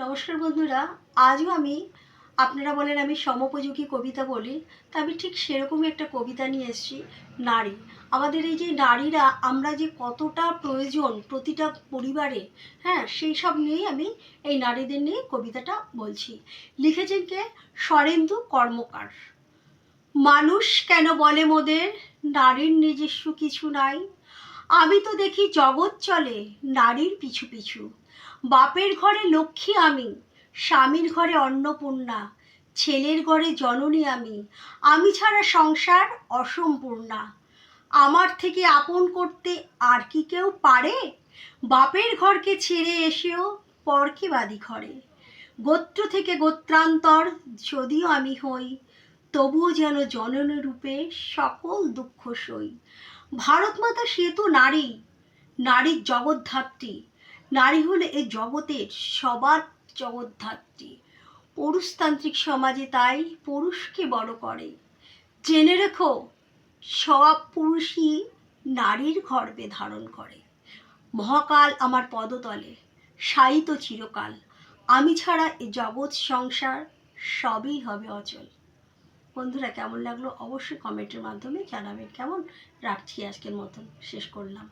নমস্কার বন্ধুরা, আজও আমি, আপনারা বলেন আমি সমোপযোগী কবিতা বলি, তা আমি ঠিক সেরকমই একটা কবিতা নিয়ে এসেছি, নারী। আমাদের এই যে নারীরা, আমরা যে কতটা প্রয়োজন প্রতিটা পরিবারে হ্যাঁ সেই সব নিয়েই আমি এই নারীদের নিয়ে কবিতাটা বলছি। লিখেছেন কে? সরেন্দু কর্মকার। মানুষ কেন বলে মোদের, নারীর নিজস্ব কিছু নাই। আমি তো দেখি জগৎ চলে, নারীর পিছু পিছু। বাপের ঘরে লক্ষ্মী আমি, স্বামীর ঘরে অন্নপূর্ণা, ছেলের ঘরে জননী আমি আমি ছাড়া সংসার অসম্পূর্ণা। আমার থেকে আপন করতে আর কি কেউ পারে? বাপের ঘরকে ছেড়ে এসেও পরকে বাদি ঘরে। গোত্র থেকে গোত্রান্তর যদিও আমি হই, তবুও যেন জননী রূপে সকল দুঃখ সই। ভারত মাতা সে তো নারী, নারীর জগদ্ধাত্রী নারী হলে এই জগতের সবার জগদ্ধাত্রী। পুরুষতান্ত্রিক সমাজে তাই পুরুষকে বড় করে। জেনে রেখো, সব পুরুষই নারীর গর্বে ধারণ করে। মহাকাল আমার পদতলে সাইত চিরকাল। আমি ছাড়া এ জগৎ সংসার সবই হবে অচল। বন্ধুরা, কেমন লাগল? অবশ্যই কমেন্টের মাধ্যমে জানাবেন। কেমন? রাখছি আজকের মতন। শেষ করলাম।